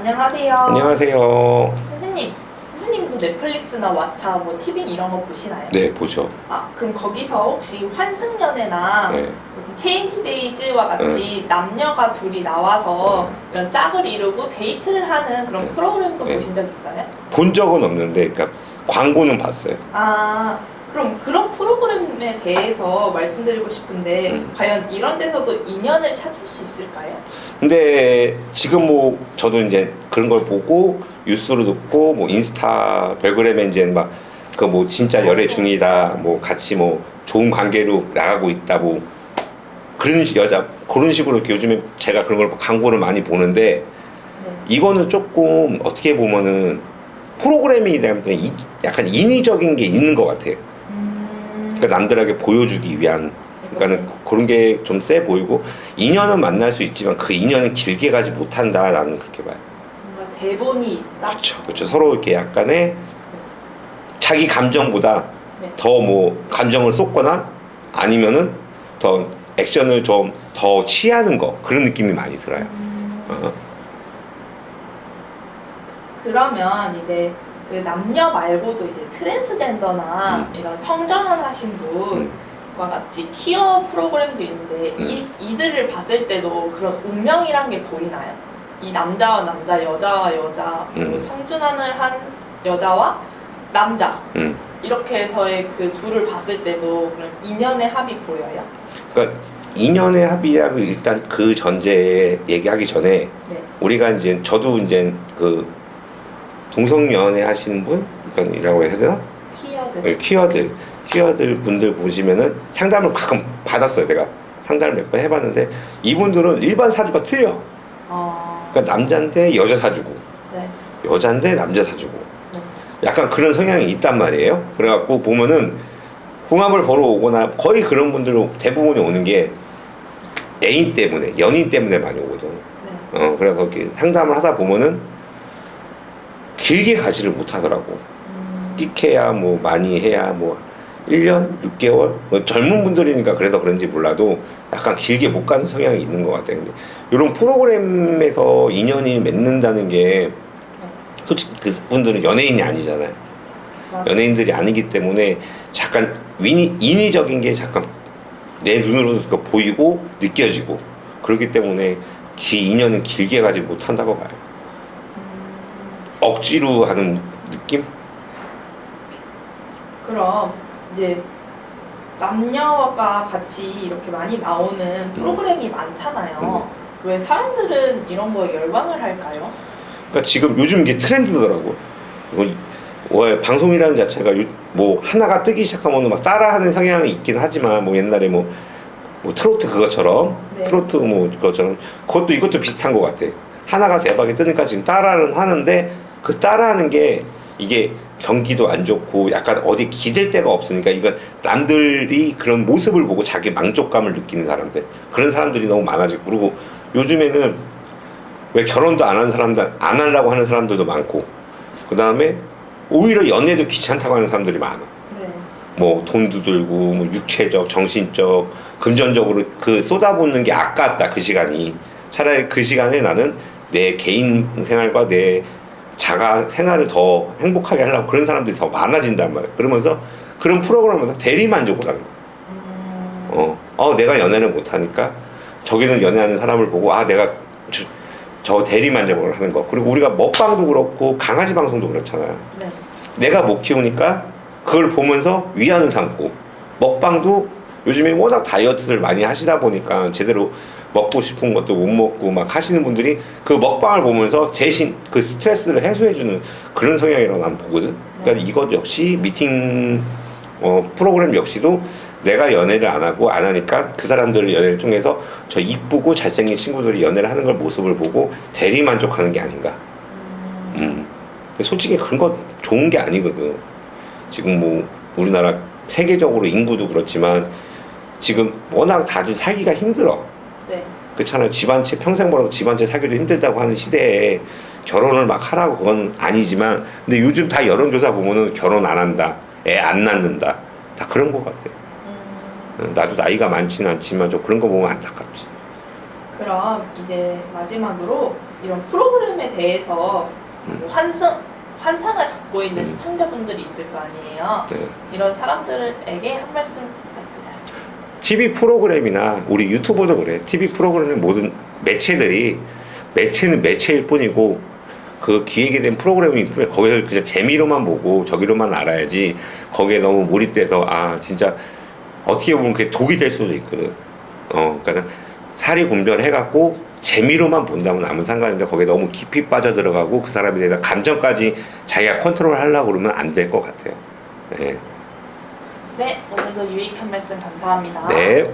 안녕하세요. 안녕하세요. 선생님, 선생님도 넷플릭스나 왓챠, 뭐 티빙 이런 거 보시나요? 네, 보죠. 아, 그럼 거기서 혹시 환승연애나 네. 무슨 체인지 데이즈와 같이 남녀가 둘이 나와서 이런 짝을 이루고 데이트를 하는 그런 네. 프로그램도 네. 보신 적 있어요? 본 적은 없는데, 그러니까 광고는 봤어요. 아, 그럼 그런 프로그램에 대해서 말씀드리고 싶은데 음. 과연 이런 데서도 인연을 찾을 수 있을까요? 근데 지금 뭐 저도 이제 그런 걸 보고 뉴스로 듣고 뭐 인스타 별그램에 이제 막 그 뭐 진짜 열애 중이다 뭐 같이 뭐 좋은 관계로 나가고 있다 뭐 그런 식- 여자 그런 식으로 이렇게 요즘에 제가 그런 걸 광고를 많이 보는데 네. 이거는 조금 어떻게 보면은 프로그램이 되면 이- 약간 인위적인 게 있는 것 같아요. 음, 그러니까 남들에게 보여주기 위한 그러니까는 그런 게 좀 세 보이고 인연은 만날 수 있지만 그 인연은 길게 가지 못한다 나는 그렇게 봐요. 뭔가 대본이 있다. 그렇죠. 그렇죠. 서로 이렇게 약간의 자기 감정보다 네. 더뭐 감정을 쏟거나 아니면은 더 액션을 좀 더 취하는 거 그런 느낌이 많이 들어요. 음, 어. 그러면 이제 그 남녀 말고도 이제 트랜스젠더나 음. 이런 성전환 하신 분과 음. 같이 키어 프로그램도 있는데 음. 이, 이들을 봤을 때도 그런 운명이란 게 보이나요? 이 남자와 남자, 여자와 여자, 그리고 음. 성전환을 한 여자와 남자 음. 이렇게 해서의 그 둘을 봤을 때도 그런 인연의 합이 보여요. 그러니까 인연의 합의하고 일단 그 전제 얘기하기 전에 네. 우리가 이제 저도 이제 그 동성연애 하시는 분 그러니까 이라고 해야 되나? 키어들. 네, 퀴어들 퀴어들 분들 보시면은 상담을 가끔 받았어요 제가 상담을 몇 번 해봤는데 이분들은 일반 사주가 틀려 어, 그러니까 남자인데 여자 사주고 네. 여자인데 남자 사주고 네. 약간 그런 성향이 있단 말이에요 그래갖고 보면은 궁합을 보러 오거나 거의 그런 분들 대부분이 오는 게 애인 때문에 연인 때문에 많이 오거든 네. 어 그래서 이렇게 상담을 하다 보면은 길게 가지를 못하더라고 음, 끽해야 뭐 많이 해야 뭐 1년, 6개월 뭐 젊은 분들이니까 그래서 그런지 몰라도 약간 길게 못 가는 성향이 있는 것 같아요. 근데 이런 프로그램에서 인연이 맺는다는 게 솔직히 그분들은 연예인이 아니잖아요. 연예인들이 아니기 때문에 잠깐 인위, 인위적인 게 잠깐 내 눈으로 그 보이고 느껴지고 그렇기 때문에 기 인연은 길게 가지 못한다고 봐요. 음, 억지로 하는 느낌? 그럼 이제 남녀가 같이 이렇게 많이 나오는 프로그램이 많잖아요. 왜 사람들은 이런 거에 열광을 할까요? 그러니까 지금 요즘 이게 트렌드더라고. 왜 방송이라는 자체가 요- 뭐 하나가 뜨기 시작하면 막 따라하는 성향이 있긴 하지만 뭐 옛날에 뭐, 뭐 트로트 그것처럼 네. 트로트 뭐 그것처럼 그것도 이것도 비슷한 것 같아. 하나가 대박이 뜨니까 지금 따라는 하는데 그 따라하는 게 이게 경기도 안 좋고 약간 어디 기댈 데가 없으니까 이건 남들이 그런 모습을 보고 자기 만족감을 느끼는 사람들 그런 사람들이 너무 많아지고 그리고 요즘에는 왜 결혼도 안 하는 사람들 안 하려고 하는 사람들도 많고 그 다음에 오히려 연애도 귀찮다고 하는 사람들이 많아. 네. 뭐 돈도 들고 뭐 육체적, 정신적, 금전적으로 그 쏟아붓는 게 아깝다 그 시간이 차라리 그 시간에 나는 내 개인 생활과 내 자가 생활을 더 행복하게 하려고 그런 사람들이 더 많아진단 말이야. 그러면서 그런 프로그램에서 대리 만족을 하는. 음, 어, 어 내가 연애를 못하니까 저기는 연애하는 사람을 보고 아 내가 저, 저 대리 만족을 하는 거 그리고 우리가 먹방도 그렇고 강아지 방송도 그렇잖아요 네. 내가 못 키우니까 그걸 보면서 위안을 삼고 먹방도 요즘에 워낙 다이어트를 많이 하시다 보니까 제대로 먹고 싶은 것도 못 먹고 막 하시는 분들이 그 먹방을 보면서 대신 그 스트레스를 해소해주는 그런 성향이라고 난 보거든. 그러니까 이것 역시 미팅 어, 프로그램 역시도 내가 연애를 안 하고 안 하니까 그 사람들을 연애를 통해서 저 이쁘고 잘생긴 친구들이 연애를 하는 걸 모습을 보고 대리 만족하는 게 아닌가. 음, 음. 솔직히 그런 거 좋은 게 아니거든. 지금 뭐 우리나라 세계적으로 인구도 그렇지만 지금 워낙 다들 살기가 힘들어. 네. 그렇잖아요. 집안채 평생 벌어서 집안채 사기도 힘들다고 하는 시대에 결혼을 막 하라고 그건 아니지만 근데 요즘 다 여론조사 보면은 결혼 안 한다, 애 안 낳는다, 다 그런 것 같아. 음, 나도 나이가 많지는 않지만 좀 그런 거 보면 안타깝지. 그럼 이제 마지막으로 이런 프로그램에 대해서 음. 환상 환상을 갖고 있는 음. 시청자분들이 있을 거 아니에요. 네. 이런 사람들에게 한 말씀. TV 프로그램이나 우리 유튜버도 그래. TV 프로그램의 모든 매체들이 매체는 매체일 뿐이고 그 기획에 된 프로그램이 거기서 그냥 재미로만 보고 저기로만 알아야지 거기에 너무 몰입돼서 아 진짜 어떻게 보면 그게 독이 될 수도 있거든. 어, 그러니까 사리 분별해갖고 재미로만 본다면 아무 상관없는데 거기에 너무 깊이 빠져 들어가고 그 사람에 대해서 감정까지 자기가 컨트롤 하려고 그러면 안 될 것 같아요. 네. 네, 오늘도 유익한 말씀 감사합니다. 네.